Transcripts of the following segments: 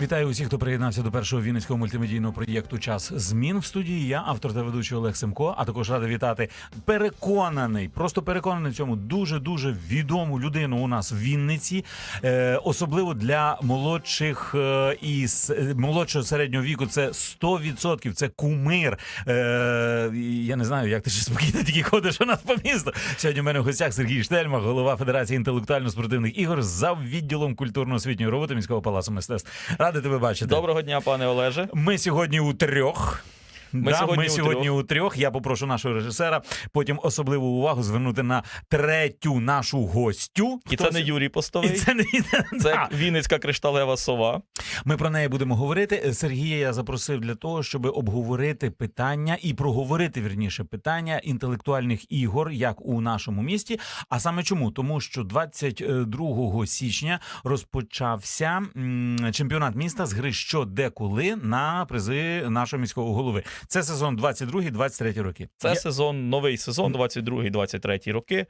Вітаю усіх, хто приєднався до першого вінницького мультимедійного проєкту Час змін в студії. Я автор та ведучий Олег Семко. А також радий вітати переконаний, просто переконаний в цьому дуже дуже відому людину у нас в Вінниці, е, особливо для молодших е, і молодшого середнього віку. Це 100%, Це кумир. Е, я не знаю, як ти ще спокійно тільки ходиш у нас по місту. Сьогодні в мене в гостях Сергій Штельма, голова Федерації інтелектуально-спортивних ігор за відділом культурно-освітньої роботи міського палацу мистецтв. Радий тебе бачити. Доброго дня, пане Олеже. Ми сьогодні у трьох. Ми да, сьогодні ми у сьогодні у трьох. Я попрошу нашого режисера потім особливу увагу звернути на третю нашу гостю. І Хто це не Юрій І це не це Да. Вінницька кришталева сова. Ми про неї будемо говорити. Сергія я запросив для того, щоб обговорити питання і проговорити вірніше питання інтелектуальних ігор, як у нашому місті. А саме чому? Тому що 22 січня розпочався чемпіонат міста з гри що де коли на призи нашого міського голови. Це сезон 22-23 роки. Це Я- сезон, новий сезон, 22-23 роки.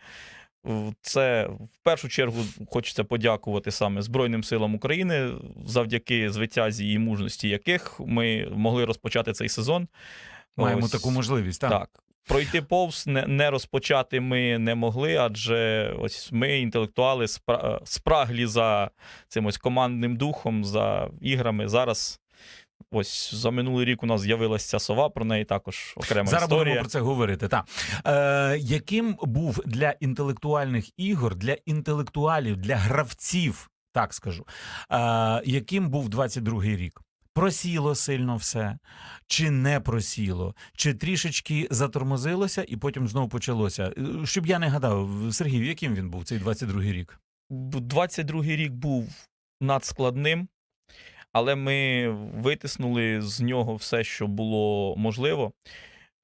Це в першу чергу хочеться подякувати саме Збройним силам України, завдяки звитязі і мужності яких ми могли розпочати цей сезон. маємо Ось, таку можливість. Так. Так. Пройти повз не, не розпочати ми не могли, адже ось ми, інтелектуали, спра- спраглі за цим ось командним духом, за іграми. Зараз ось за минулий рік у нас з'явилася ця сова, про неї також окрема Зараз історія. будемо про це говорити. Так. Е, яким був для інтелектуальних ігор, для інтелектуалів, для гравців, так скажу, е, яким був 22-й рік? Просіло сильно все, чи не просіло, чи трішечки затормозилося і потім знову почалося. Е, Щоб я не гадав, Сергій, яким він був цей 22-й рік? Б- 22-й рік був надскладним, але ми витиснули з нього все, що було можливо.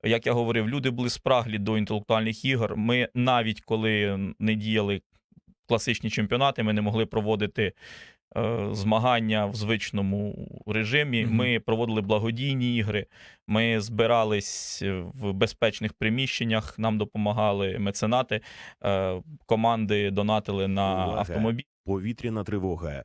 Як я говорив, люди були спраглі до інтелектуальних ігор. Ми навіть коли не діяли класичні чемпіонати, ми не могли проводити е, змагання в звичному режимі. Мгм. Ми проводили благодійні ігри, ми збирались в безпечних приміщеннях, нам допомагали меценати, е, команди донатили на Увага! автомобіль. Повітряна тривога.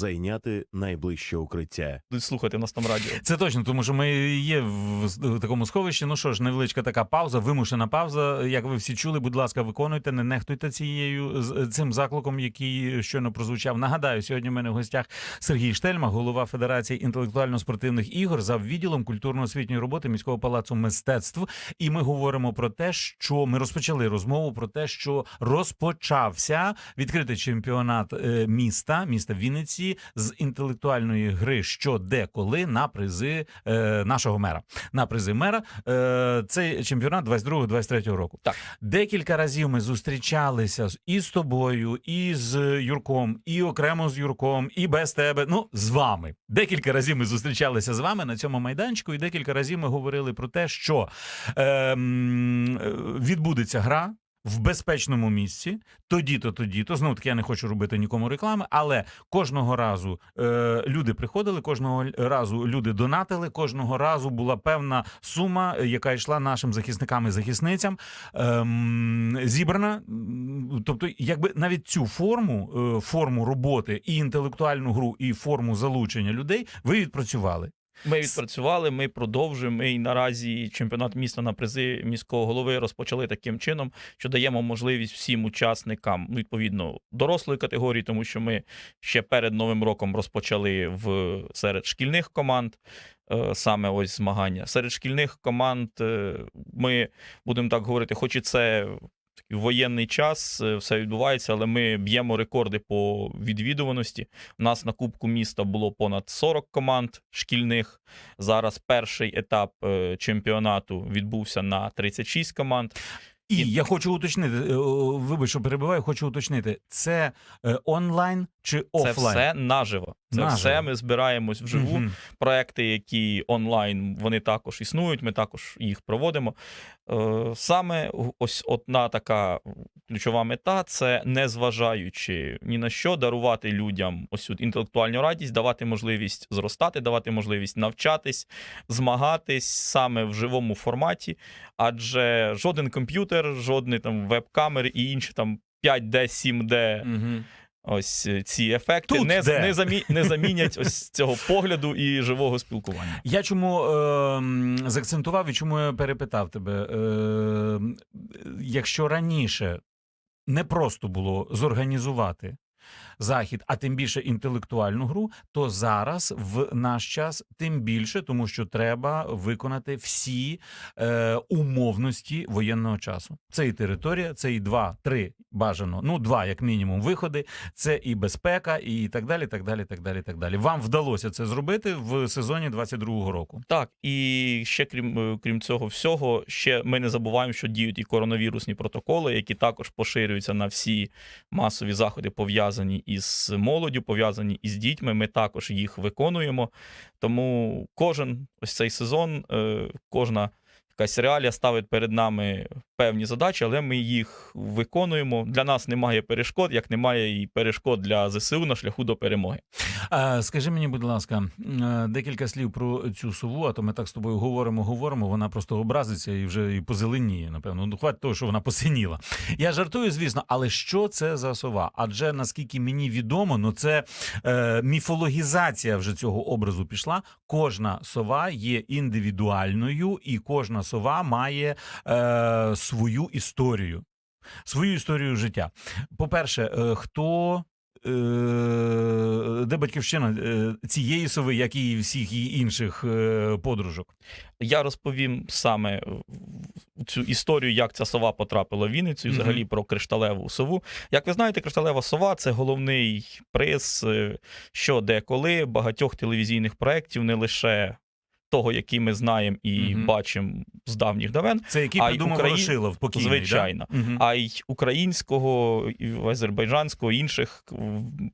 Зайняти найближче укриття. Будуть слухати нас там радіо. Це точно, тому що ми є в такому сховищі. Ну що ж, невеличка така пауза, вимушена пауза. Як ви всі чули, будь ласка, виконуйте, не нехтуйте цією з- цим закликом, який щойно прозвучав. Нагадаю, сьогодні в мене в гостях Сергій Штельма, голова Федерації інтелектуально-спортивних ігор за відділом культурно-освітньої роботи міського палацу мистецтв. І ми говоримо про те, що ми розпочали розмову про те, що розпочався відкритий чемпіонат е, міста, міста Вінниці з інтелектуальної гри що де коли на призи е, нашого мера. На призи мера е, цей чемпіонат 22-23 року. Так. Декілька разів ми зустрічалися і з тобою, і з Юрком, і окремо з Юрком, і без тебе. Ну, з вами. Декілька разів ми зустрічалися з вами на цьому майданчику, і декілька разів ми говорили про те, що е, е, відбудеться гра. В безпечному місці, тоді-то, тоді-то. Знову таки, я не хочу робити нікому реклами, але кожного разу е, люди приходили, кожного разу люди донатили, кожного разу була певна сума, е, яка йшла нашим захисникам і захисницям, ем, зібрана. Тобто, якби навіть цю форму, е, форму роботи і інтелектуальну гру, і форму залучення людей ви відпрацювали. Ми відпрацювали, ми продовжуємо. Ми і наразі чемпіонат міста на призи міського голови розпочали таким чином, що даємо можливість всім учасникам, ну, відповідно, дорослої категорії, тому що ми ще перед новим роком розпочали в серед шкільних команд. е, Саме ось змагання серед шкільних команд е, ми будемо так говорити, хоч і це такий воєнний час, е, все відбувається, але ми б'ємо рекорди по відвідуваності. У нас на Кубку міста було понад 40 команд шкільних. Зараз перший етап е, чемпіонату відбувся на 36 команд. І я хочу уточнити, е, о, вибач, що перебиваю, хочу уточнити, це е, онлайн чи Це офлайн? все наживо. Це Наживо. все ми збираємось вживу. Мгм. проекти, які онлайн, вони також існують. Ми також їх проводимо. Е, Саме ось одна така ключова мета це не зважаючи ні на що, дарувати людям ось цю інтелектуальну радість, давати можливість зростати, давати можливість навчатись, змагатись саме в живому форматі. Адже жоден комп'ютер, жодний там веб-камери і інші там 5D, 7D Угу. ось е, ці ефекти Тут не, де? не, замі, не замінять ось цього погляду і живого спілкування. Я чому е, заакцентував і чому я перепитав тебе? Е, якщо раніше не просто було зорганізувати захід, а тим більше інтелектуальну гру, то зараз в наш час тим більше, тому що треба виконати всі е, умовності воєнного часу. Це і територія, це і два, три бажано, ну два як мінімум виходи, це і безпека, і так далі. так далі, так далі, так далі. Вам вдалося це зробити в сезоні 22-го року. Так, і ще крім, е, крім цього всього, ще ми не забуваємо, що діють і коронавірусні протоколи, які також поширюються на всі масові заходи, пов'язані із молоддю, пов'язані із дітьми. Ми також їх виконуємо. Тому кожен ось цей сезон, е, кожна якась реалія ставить перед нами певні задачі, але ми їх виконуємо. Для нас немає перешкод, як немає і перешкод для ЗСУ на шляху до перемоги. Скажи мені, будь ласка, е, декілька слів про цю сову, а то ми так з тобою говоримо, говоримо. Вона просто образиться і вже і позеленіє. Напевно, ну хватить того, що вона посиніла. Я жартую, звісно, але що це за сова? Адже наскільки мені відомо, ну це е, міфологізація вже цього образу пішла. Кожна сова є індивідуальною, і кожна сова має е, свою історію. Свою історію життя. По-перше, е, хто е, де батьківщина е, цієї сови, як і всіх її інших е, подружок? Я розповім саме цю історію, як ця сова потрапила в Вінницю, і взагалі про кришталеву сову. Як ви знаєте, кришталева сова це головний приз, що де коли багатьох телевізійних проєктів, не лише того, який ми знаємо і Мгм. бачимо з давніх давен, Це який А придумав Украї... Ворошилов покійний, Звичайно. Да? Мгм. а й українського, і азербайджанського, інших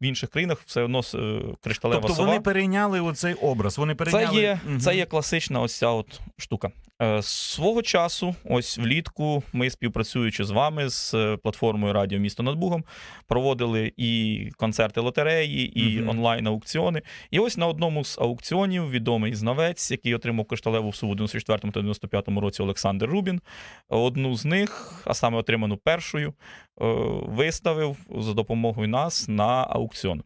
в інших країнах все одно е, кришталева Тобто сова. вони перейняли оцей образ. Вони перейняли... Це є, Мгм. це є класична ось ця от штука. Е, Свого часу, ось влітку, ми співпрацюючи з вами з е, платформою Радіо Місто над Бугом, проводили і концерти лотереї, і Мгм. онлайн аукціони. І ось на одному з аукціонів відомий знавець, який отримав кришталеву у 94 та 95 році Олександр Рубін. Одну з них, а саме отриману першою, е, виставив за допомогою нас на аукціон.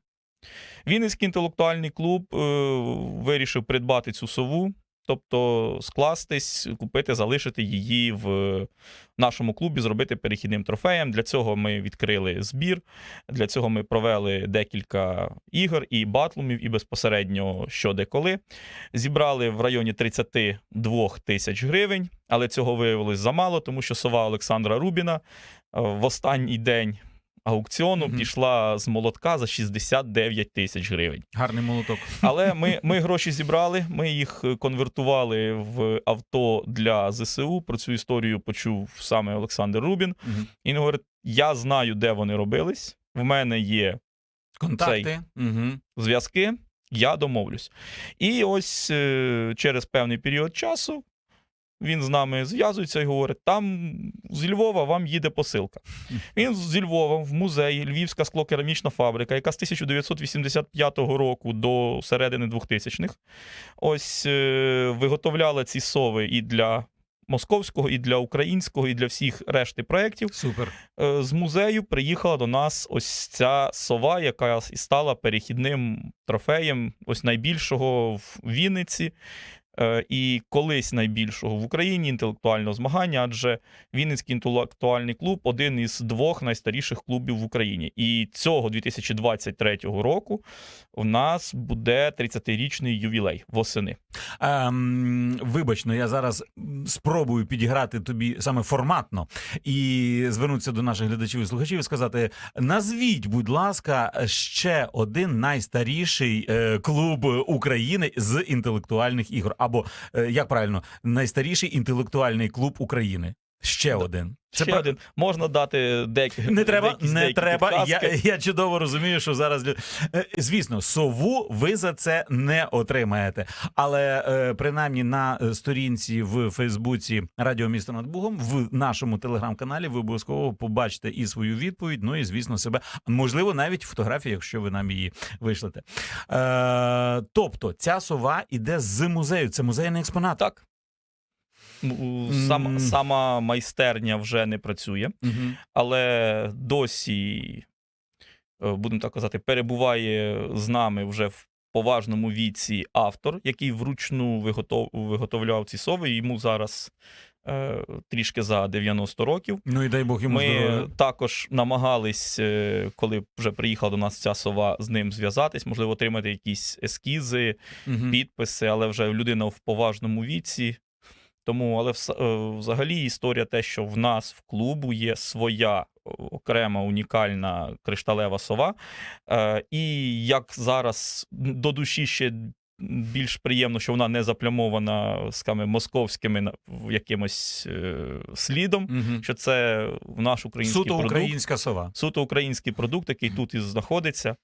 Вінницький інтелектуальний клуб вирішив придбати цю сову, тобто скластись, купити, залишити її в нашому клубі, зробити перехідним трофеєм. Для цього ми відкрили збір. Для цього ми провели декілька ігор і батлумів, і безпосередньо що де. Зібрали в районі 32 тисяч гривень, але цього виявилось замало, тому що сова Олександра Рубіна е, в останній день. Аукціону Мгм. пішла з молотка за 69 тисяч гривень. Гарний молоток. Але ми, ми гроші зібрали, ми їх е, конвертували в авто для ЗСУ. Про цю історію почув саме Олександр Рубін. Мгм. І він говорить: я знаю, де вони робились. В мене є Контакти. Угу. зв'язки, я домовлюсь. І ось е, через певний період часу він з нами зв'язується і говорить: там з Львова вам їде посилка. Він зі Львова в музеї Львівська склокерамічна фабрика, яка з 1985 року до середини 2000-х ось е, виготовляла ці сови і для. Московського і для українського, і для всіх решти проєктів. Супер. Е, з музею приїхала до нас ось ця сова, яка і стала перехідним трофеєм ось найбільшого в Вінниці. Е, І колись найбільшого в Україні інтелектуального змагання, адже Вінницький інтелектуальний клуб один із двох найстаріших клубів в Україні. І цього 2023 року у нас буде 30-річний ювілей восени. Ем, вибач, ну я зараз спробую підіграти тобі саме форматно і звернутися до наших глядачів і слухачів і сказати: назвіть, будь ласка, ще один найстаріший е, клуб України з інтелектуальних ігор. Або е, як правильно, найстаріший інтелектуальний клуб України. Ще один. Ще про- один. Можна дати деякі. Не треба, деякі- не деякі треба. Я, я чудово розумію, що зараз лю- Е, звісно, сову ви за це не отримаєте. Але е, принаймні на е, сторінці в Фейсбуці Радіо Місто над Бугом в нашому телеграм-каналі ви обов'язково побачите і свою відповідь. Ну і звісно, себе можливо, навіть фотографію, якщо ви нам її вишлете. Е, тобто, ця сова іде з музею. Це музейний експонат. Так. Сам. Сама майстерня вже не працює, але досі, е, будемо так казати, перебуває з нами вже в поважному віці автор, який вручну виготов, виготовляв ці сови. Йому зараз е, трішки за 90 років. Ну і дай Бог йому Ми здоров'я. також намагались, е, коли вже приїхала до нас ця сова, з ним зв'язатись, можливо, отримати якісь ескізи, Мгм. підписи, але вже людина в поважному віці. Тому, але е, взагалі історія те, що в нас в клубу є своя окрема унікальна кришталева сова. Е, І як зараз до душі ще більш приємно, що вона не заплямована скажімо, московськими якимось е, слідом, Мгм. що це в наш український Суто продукт українська сова. суто український продукт, який тут і знаходиться.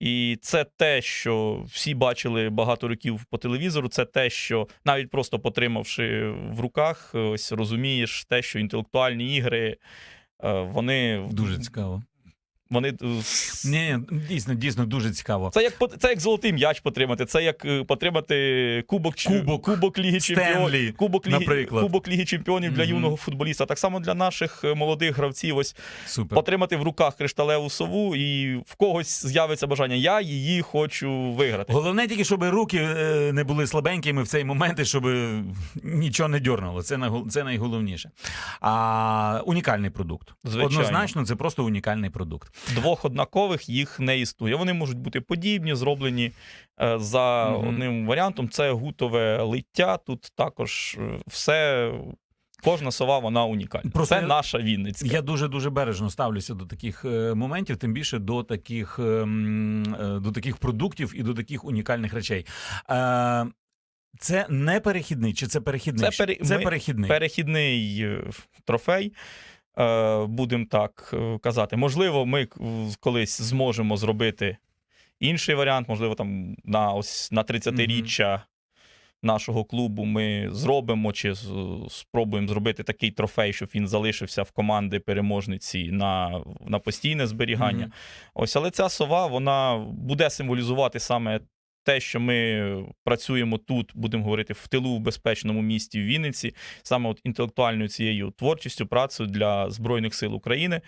І це те, що всі бачили багато років по телевізору. Це те, що навіть просто потримавши в руках, ось розумієш те, що інтелектуальні ігри. е, Вони Дуже цікаво. Вони е, Ні, дійсно, дійсно дуже цікаво. це як це як золотий м'яч потримати. Це як е, потримати кубок Кубок. кубок Ліги Чемпіонів. Кубок Ліги, наприклад. Кубок Ліги Чемпіонів для Мгм. юного футболіста. Так само для наших е, молодих гравців. Ось Супер. потримати в руках кришталеву сову, і в когось з'явиться бажання. Я її хочу виграти. Головне тільки, щоб руки не були слабенькими в цей момент, і щоб нічого не дьорнуло. Це це найголовніше. А унікальний продукт. Звичайно. Однозначно, це просто унікальний продукт. Двох однакових їх не існує. Вони можуть бути подібні, зроблені е, за Мгм. одним варіантом. Це гутове лиття. Тут також е, все. Кожна сова вона унікальна. Просто це я- наша Вінницька. Я дуже дуже бережно ставлюся до таких е, моментів, тим більше до таких, ем, е, до таких продуктів і до таких унікальних речей. Е, це не перехідний, чи це перехідний? Це пере- це перехідний. Перехідний трофей. Е, Будемо так е, казати. Можливо, ми колись зможемо зробити інший варіант. Можливо, там на ось на 30-річчя нашого клубу ми зробимо чи спробуємо зробити такий трофей, щоб він залишився в команди переможниці на, на постійне зберігання. Мгм. Ось, але ця сова вона буде символізувати саме те, що ми працюємо тут, будемо говорити, в тилу в безпечному місті в Вінниці, саме от інтелектуальною цією творчістю, працею для Збройних сил України.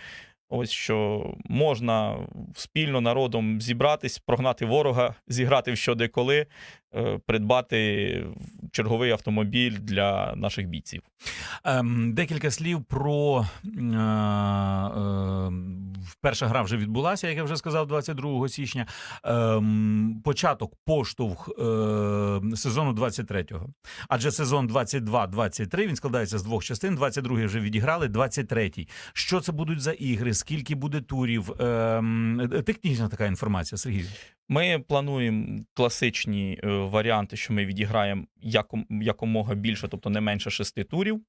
Ось що можна спільно народом зібратись, прогнати ворога, зіграти в що де коли, придбати черговий автомобіль для наших бійців. Ем, декілька слів про е, е, перша гра вже відбулася, як я вже сказав, 22 січня. Ем, початок поштовх е, сезону 23-го. Адже сезон 22-23 він складається з двох частин. 22-й вже відіграли, 23-й. Що це будуть за ігри? Скільки буде турів? Ем, технічна така інформація, Сергій. Ми плануємо класичні е, варіанти, що ми відіграємо яком, якомога більше, тобто не менше шести турів.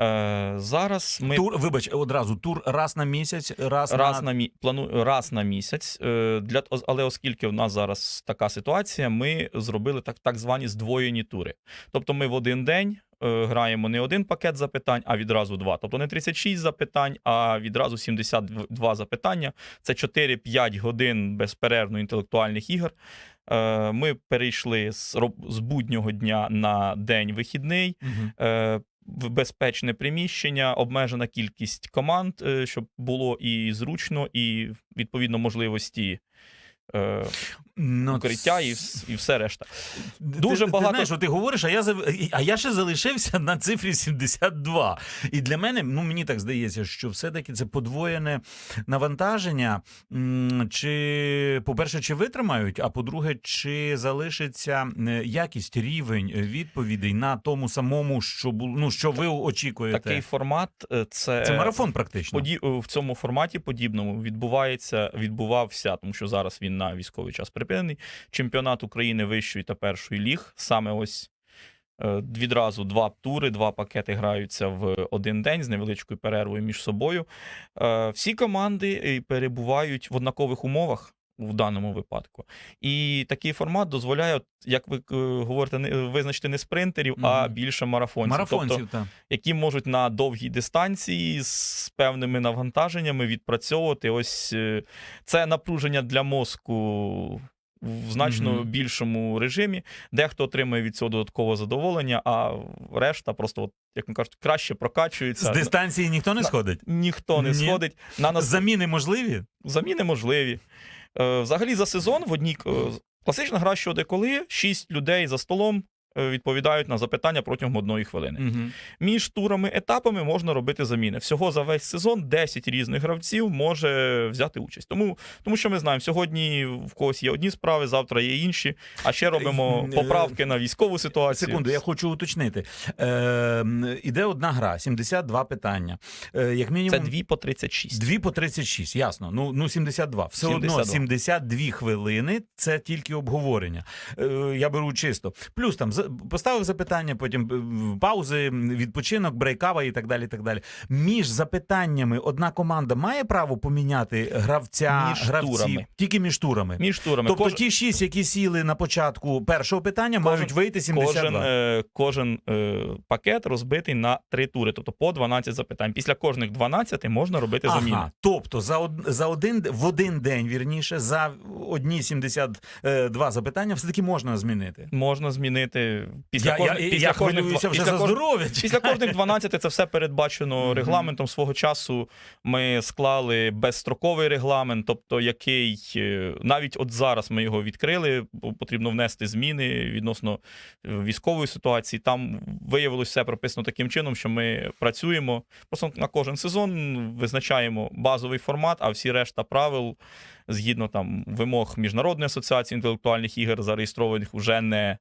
Е, зараз ми Тур, вибач, одразу тур раз на місяць, раз, раз на на мі... плану... раз на місяць. Е, для... Але оскільки в нас зараз така ситуація, ми зробили так, так звані здвоєні тури. Тобто ми в один день е, граємо не один пакет запитань, а відразу два. Тобто не 36 запитань, а відразу 72 запитання. Це 4-5 годин безперервно інтелектуальних ігор. Е, Ми перейшли з, з буднього дня на день вихідний е, в безпечне приміщення, обмежена кількість команд, е, щоб було і зручно, і відповідно можливості е, Ну, укриття, і, і все решта. Дуже ти, багато- Ти знаєш, що ти говориш, а я а я ще залишився на цифрі 72. І для мене, ну мені так здається, що все-таки це подвоєне навантаження. Чи, по-перше, чи витримають, а по-друге, чи залишиться е, якість, рівень відповідей на тому самому, що ну що ви очікуєте? Такий формат е, це, Це марафон, практично. Поді... е, в цьому форматі подібному відбувається, відбувався, тому що зараз він на військовий час припинений. Чемпіонат України вищої та першої ліг. Саме ось Е, Відразу два тури, два пакети граються в один день з невеличкою перервою між собою. Е, Всі команди е, перебувають в однакових умовах. В даному випадку, і такий формат дозволяє, як ви говорите, не визначити не спринтерів, а більше марафонців. Марафонців, Тобто, так. які можуть на довгій дистанції з певними навантаженнями відпрацьовувати. Ось це напруження для мозку в значно Мгм. більшому режимі. Дехто отримує від цього додаткове задоволення, а решта просто, от, як ми кажуть, краще З дистанції ніхто не На- сходить. Ніхто не Ні. сходить. На нас Заміни можливі? заміни можливі. Е, Взагалі за сезон в одній е, класична гра що деколи шість людей за столом відповідають на запитання протягом одної хвилини. Угу. Між турами етапами можна робити заміни. Всього за весь сезон 10 різних гравців може взяти участь. Тому, тому що ми знаємо, сьогодні в когось є одні справи, завтра є інші. А ще робимо Е, поправки на військову ситуацію. Секунду, я хочу уточнити. Е, іде одна гра, 72 питання. Е, як мінімум, Це 2 по 36. Дві по 36, ясно. Ну, ну 72. Все 72. одно 72 хвилини це тільки обговорення. Е, я беру чисто. Плюс там поставив запитання, потім е, паузи, відпочинок, брейкава і так далі. і так далі. Між запитаннями одна команда має право поміняти гравця Між гравців турами. тільки між турами. Між турами. Тобто Кож- ті шість, які сіли на початку першого питання, Кожен- мають вийти 72. Кожен, е, кожен е, пакет розбитий на три тури, тобто по 12 запитань. Після кожних 12 можна робити заміни. Ага, тобто за, од, за один в один день, вірніше, за одні 72 запитання все-таки можна змінити. Можна змінити після я, кожних, я, після я кожних хвилююся вже після за кож- здоров'я. Після кожних 12 це все передбачено регламентом свого часу. Ми склали безстроковий регламент, тобто який е, навіть от зараз ми його відкрили, бо потрібно внести зміни відносно е, військової ситуації. Там виявилося все прописано таким чином, що ми працюємо просто на кожен сезон, визначаємо базовий формат, а всі решта правил згідно там вимог міжнародної асоціації інтелектуальних ігор, зареєстрованих уже не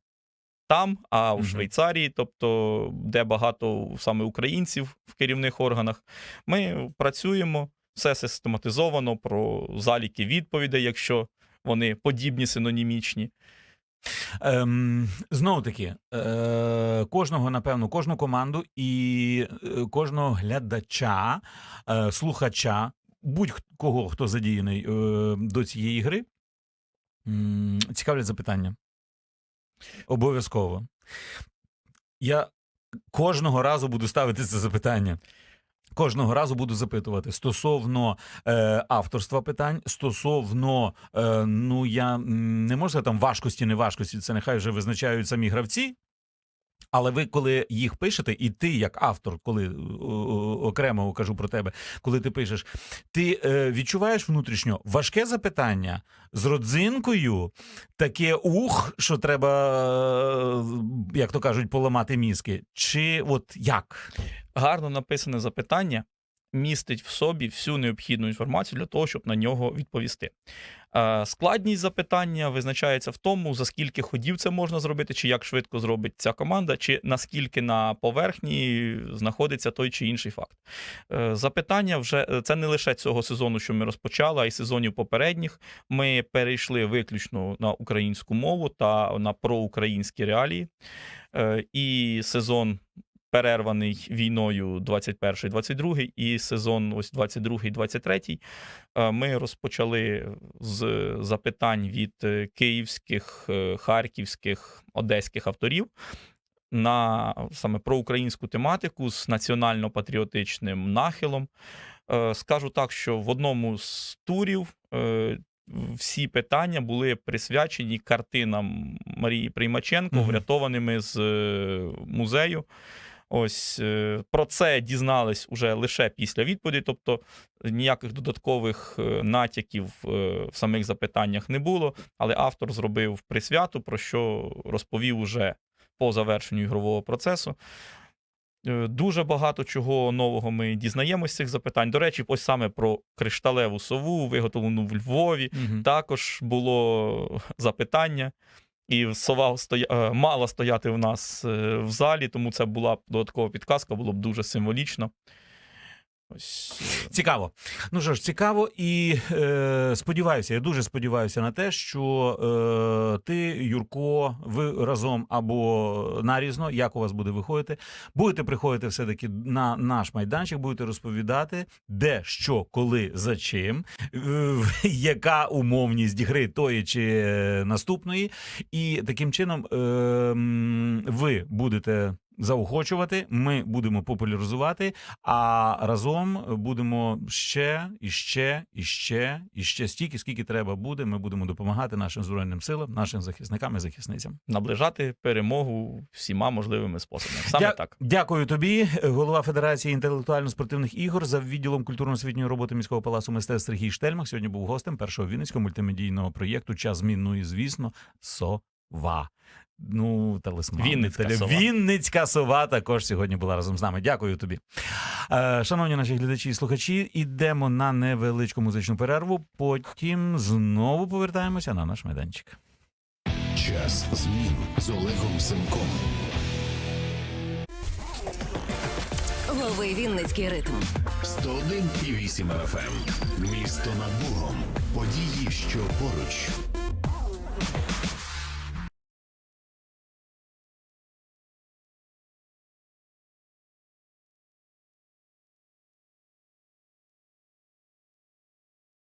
там, а в. Швейцарії, тобто де багато саме українців в керівних органах. Ми працюємо, все систематизовано про заліки відповідей, якщо вони подібні синонімічні. Ем, знову таки, е, кожного, напевно, кожну команду і е, кожного глядача, е, слухача, будь-кого, хто задіяний е, до цієї гри, м, цікавлять запитання. Обов'язково. Я кожного разу буду ставити це запитання. Кожного разу буду запитувати стосовно е, авторства питань, стосовно, е, ну я не можу сказати там важкості, не важкості, це нехай вже визначають самі гравці. Але ви, коли їх пишете, і ти, як автор, коли о, окремо кажу про тебе, коли ти пишеш, ти е, відчуваєш внутрішньо важке запитання з родзинкою, таке ух, що треба, е, як то кажуть, поламати мізки. Чи от як? Гарно написане запитання містить в собі всю необхідну інформацію для того, щоб на нього відповісти. Е, Складність запитання визначається в тому, за скільки ходів це можна зробити, чи як швидко зробить ця команда, чи наскільки на поверхні знаходиться той чи інший факт. Е, Запитання вже е, це не лише цього сезону, що ми розпочали, а й сезонів попередніх. Ми перейшли виключно на українську мову та на проукраїнські реалії. І сезон перерваний війною 21-22 і сезон ось 22-23. Е, Ми розпочали з запитань від е, київських, е, харківських, одеських авторів. На саме про українську тематику з національно-патріотичним нахилом. Скажу так, що в одному з турів всі питання були присвячені картинам Марії Приймаченко, врятованими з музею. Ось е, про це дізнались уже лише після відповіді, тобто ніяких додаткових е, натяків е, в самих запитаннях не було. Але автор зробив присвяту, про що розповів уже по завершенню ігрового процесу. Е, Дуже багато чого нового ми дізнаємося з цих запитань. До речі, ось саме про кришталеву сову, виготовлену в Львові. Мгм. Також було запитання, і сова стоя... е, мала стояти в нас е, в залі, тому це була б додаткова підказка, було б дуже символічно. Ось. е, Цікаво. Ну що ж, цікаво, і е, сподіваюся, я дуже сподіваюся на те, що е, ти, Юрко, ви разом або нарізно, як у вас буде виходити, будете приходити все-таки на наш майданчик, будете розповідати, де, що, коли, за чим, е, яка умовність гри тої чи е, наступної. І таким чином е, ви будете. Заохочувати, ми будемо популяризувати, а разом будемо ще і ще і ще і ще стільки, скільки треба буде. Ми будемо допомагати нашим збройним силам, нашим захисникам і захисницям. Наближати перемогу всіма можливими способами. Саме Дя- так. Дякую тобі, голова Федерації інтелектуально-спортивних ігор за відділом культурно-освітньої роботи міського палацу мистецтв Сергій Штельмах. Сьогодні був гостем першого вінницького мультимедійного проєкту Час змін. Ну і звісно, сова. Ну, талисман. Вінницька Теле- сова. Вінницька сова також сьогодні була разом з нами. Дякую тобі. Е, шановні наші глядачі і слухачі, ідемо на невеличку музичну перерву. Потім знову повертаємося на наш майданчик. Час змін з Олегом Семком. Лови Вінницький ритм. 101,8 FM. Місто над Богом. Події, що поруч.